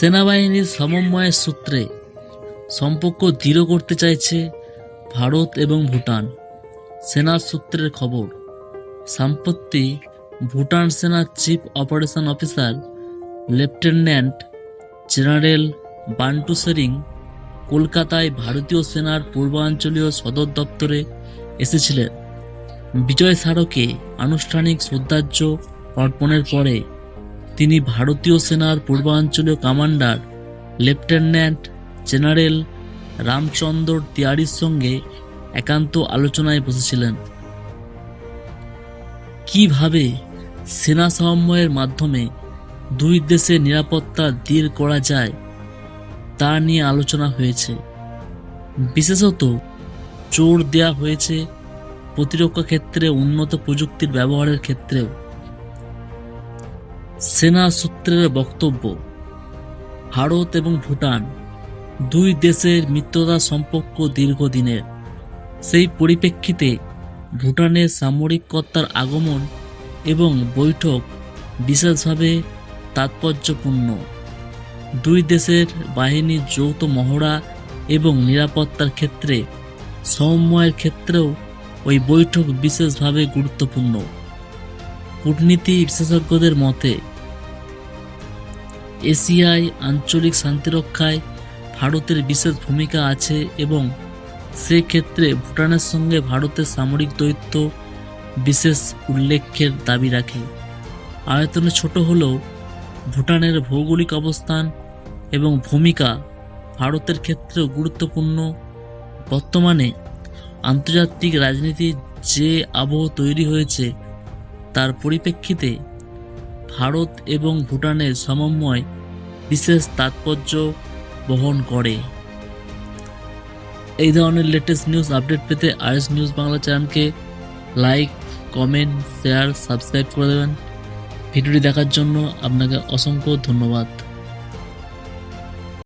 সেনাবাহিনীর সমন্বয়ের সূত্রে সম্পর্ক দৃঢ় করতে চাইছে ভারত এবং ভুটান। সেনার সূত্রের খবর সম্প্রতি ভুটান সেনার chief operation officer, lieutenant general Bantu Tshering কলকাতায় ভারতীয় সেনার পূর্বাঞ্চলীয় সদর দপ্তরে এসেছিলেন। বিজয় স্মারকে আনুষ্ঠানিক শ্রদ্ধার্য অর্পণের পরে তিনি ভারতীয় সেনার পূর্বাঞ্চলীয় কমান্ডার, লেফটেন্যান্ট জেনারেল রামচন্দ্র তিয়ারির সঙ্গে একান্ত আলোচনায় বসেছিলেন। কীভাবে সেনা সমন্বয়ের মাধ্যমে দুই দেশে নিরাপত্তা দৃঢ় করা যায় তা নিয়ে আলোচনা হয়েছে। বিশেষত জোর দেওয়া হয়েছে প্রতিরক্ষা ক্ষেত্রে উন্নত প্রযুক্তির ব্যবহারের ক্ষেত্রেও। সেনা সূত্রের বক্তব্য। ভারত এবং ভুটান, দুই দেশের মিত্রতা সম্পর্ক দীর্ঘদিনের। সেই পরিপ্রেক্ষিতে ভুটানের সামরিক কর্তার আগমন এবং বৈঠক বিশেষভাবে তাৎপর্যপূর্ণ। দুই দেশের বাহিনীর যৌথ মহড়া এবং নিরাপত্তার ক্ষেত্রে সমন্বয়ের ক্ষেত্রেও ওই বৈঠক বিশেষভাবে গুরুত্বপূর্ণ। কূটনীতি বিশেষজ্ঞদের মতে এশিয়ায় আঞ্চলিক শান্তিরক্ষায় ভারতের বিশেষ ভূমিকা আছে এবং সেক্ষেত্রে ভুটানের সঙ্গে ভারতের সামরিক দৈত্য বিশেষ উল্লেখের দাবি রাখে। আয়তনে ছোট হলেও ভুটানের ভৌগোলিক অবস্থান এবং ভূমিকা ভারতের ক্ষেত্রেও গুরুত্বপূর্ণ। বর্তমানে আন্তর্জাতিক রাজনীতির যে আবহ তৈরি হয়েছে, তার পরিপ্রেক্ষিতে ভারত এবং ভুটানের সমন্বয় বিশেষ তাৎপর্য বহন করে। এই ধরনের লেটেস্ট নিউজ আপডেট পেতে আর এস নিউজ বাংলা চ্যানেলকে লাইক কমেন্ট শেয়ার সাবস্ক্রাইব করে দেবেন। ভিডিওটি দেখার জন্য আপনাকে অসংখ্য ধন্যবাদ।